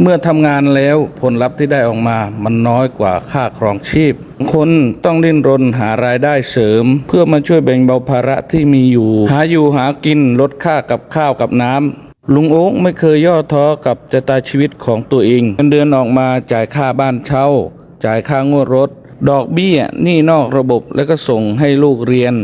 เมื่อทำงานแล้วผลลัพธ์ที่ได้ออกมามันน้อยกว่าค่าครองชีพ คนต้องดิ้นรนหารายได้เสริม เพื่อมาช่วยแบ่งเบาภาระที่มีอยู่ หาอยู่หากินลดค่ากับข้าวกับน้ำลุงโอ๊กไม่เคยย่อท้อกับชะตาชีวิตของตัวเองเงินเดือนออกมาจ่ายค่าบ้านเช่า จ่ายค่างวดรถ ดอกเบี้ยหนี้นอกระบบแล้วก็ส่งให้ลูกเรียน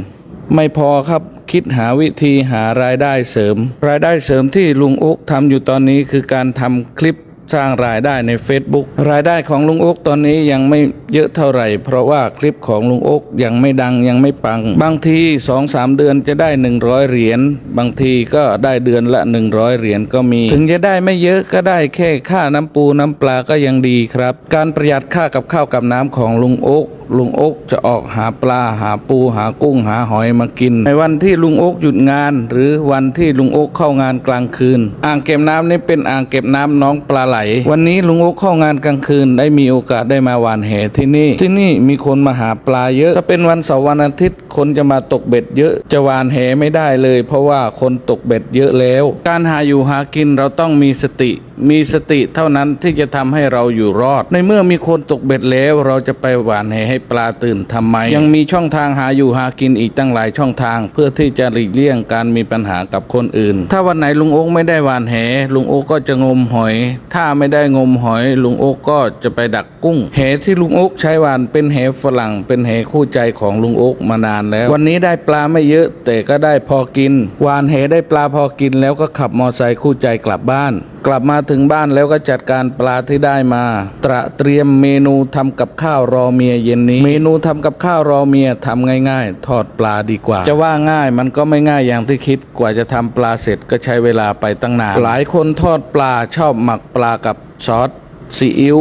ไม่พอครับคิดหาวิธีหารายได้เสริม รายได้เสริมที่ลุงโอ๊กทำอยู่ตอนนี้คือการทำคลิป สร้างรายได้ใน Facebook รายได้ของลุงโอ๊กตอนนี้ยังไม่เยอะเท่าไหร่ เพราะว่าคลิปของลุงโอ๊กยังไม่ดังยังไม่ปัง บางที 2-3 เดือนจะได้ 100 เหรียญบางทีก็ได้เดือนละ 100 เหรียญก็มี ถึงจะได้ไม่เยอะก็ได้แค่ค่าน้ำปูน้ำปลาก็ยังดีครับ การประหยัดค่ากับข้าวกับน้ำของลุงโอ๊ก ลุงโอ๊กจะออกหาปลาหาปูหากุ้งหาหอยมากิน ในวันที่ลุงโอ๊กหยุดงาน หรือวันที่ลุงโอ๊กเข้างานกลางคืน อ่างเก็บน้ำนี้เป็นอ่างเก็บน้ำน้องปลาไหล วันนี้ลุงโอ๊กเข้างานกลางคืน ได้มีโอกาสได้มาหวานแหที่นี่ ที่นี่มีคนมาหาปลาเยอะถ้าเป็นวันเสาร์วันอาทิตย์คนจะมาตกเบ็ดเยอะจะหวานแหไม่ได้เลย เพราะว่าคนตกเบ็ดเยอะแล้ว การหาอยู่หากินเราต้องมีสติ มีสติเท่านั้นที่จะทำให้เราอยู่รอด ในเมื่อมีคนตกเบ็ดแล้วเราจะไปหวานแหให้ปลาตื่นทำไม ยังมีช่องทางหาอยู่หากินอีกตั้งหลายช่องทาง เพื่อที่จะหลีกเลี่ยงการมีปัญหากับคนอื่น ถ้าวันไหนลุงโอ๊กไม่ได้หวานแหลุงโอ๊กก็จะงมหอย ถ้าไม่ได้งมหอย ลุงโอ๊กก็จะไปดักกุ้งแหที่ลุงโอ๊กใช้หวานเป็นแหฝรั่ง เป็นแหคู่ใจของลุงโอ๊กมานานแล้ว วันนี้ได้ปลาไม่เยอะแต่ก็ได้พอกินหวานแหได้ปลาพอกินแล้วก็ขับมอไซค์คู่ใจกลับบ้านกลับมาถึงบ้านแล้วก็จัดการปลาที่ได้มา ตระเตรียมเมนูทำกับข้าวรอเมียเย็นนี้ เมนูทำกับข้าวรอเมียทำง่าย ๆ ทอดปลาดีกว่า จะว่าง่ายมันก็ไม่ง่ายอย่างที่คิดกว่าจะทำปลาเสร็จก็ใช้เวลาไปตั้งนานหลายคนทอดปลาชอบหมักปลากับซอสซีอิ๊ว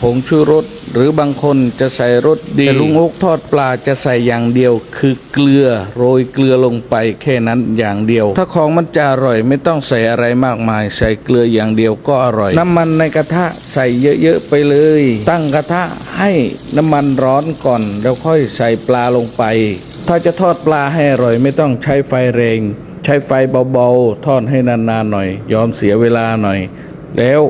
ผงชูรสหรือบางคนจะใส่รสดีแต่ลุงอกทอดปลาจะใส่อย่างเดียว คือเกลือโรยเกลือลงไปแค่นั้นอย่างเดียว ถ้าของมันจะอร่อยไม่ต้องใส่อะไรมากมาย ใส่เกลืออย่างเดียวก็อร่อย น้ำมันในกระทะใส่เยอะๆไปเลย ตั้งกระทะให้น้ำมันร้อนก่อน แล้วค่อยใส่ปลาลงไป ถ้าจะทอดปลาให้อร่อยไม่ต้องใช้ไฟแรงใช้ไฟเบาๆ ทอดให้นานๆหน่อย ยอมเสียเวลาหน่อย แล้ว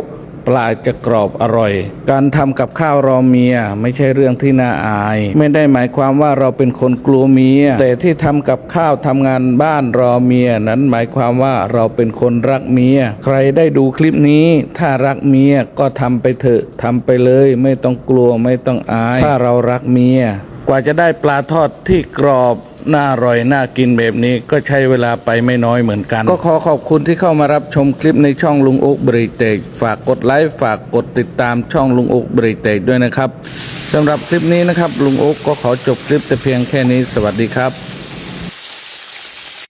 ปลาจะกรอบอร่อย การทำกับข้าวรอเมียไม่ใช่เรื่องที่น่าอาย ไม่ได้หมายความว่าเราเป็นคนกลัวเมีย แต่ที่ทำกับข้าวทำงานบ้านรอเมียนั้นหมายความว่าเราเป็นคนรักเมีย ใครได้ดูคลิปนี้ ถ้ารักเมียก็ทำไปเถอะทำไปเลย ไม่ต้องกลัวไม่ต้องอาย ถ้าเรารักเมีย กว่าจะได้ปลาทอดที่กรอบ น่าอร่อยน่ากินแบบนี้ก็ใช้เวลาไปไม่น้อยเหมือนกัน ก็ขอขอบคุณที่เข้ามารับชมคลิปในช่องลุงอุ๊กบริเตกฝากกดไลค์ฝากกดติดตามช่องลุงอุ๊กบริเตกด้วยนะครับสำหรับคลิปนี้นะครับลุงอุ๊กก็ขอจบคลิปแต่เพียงแค่นี้สวัสดีครับ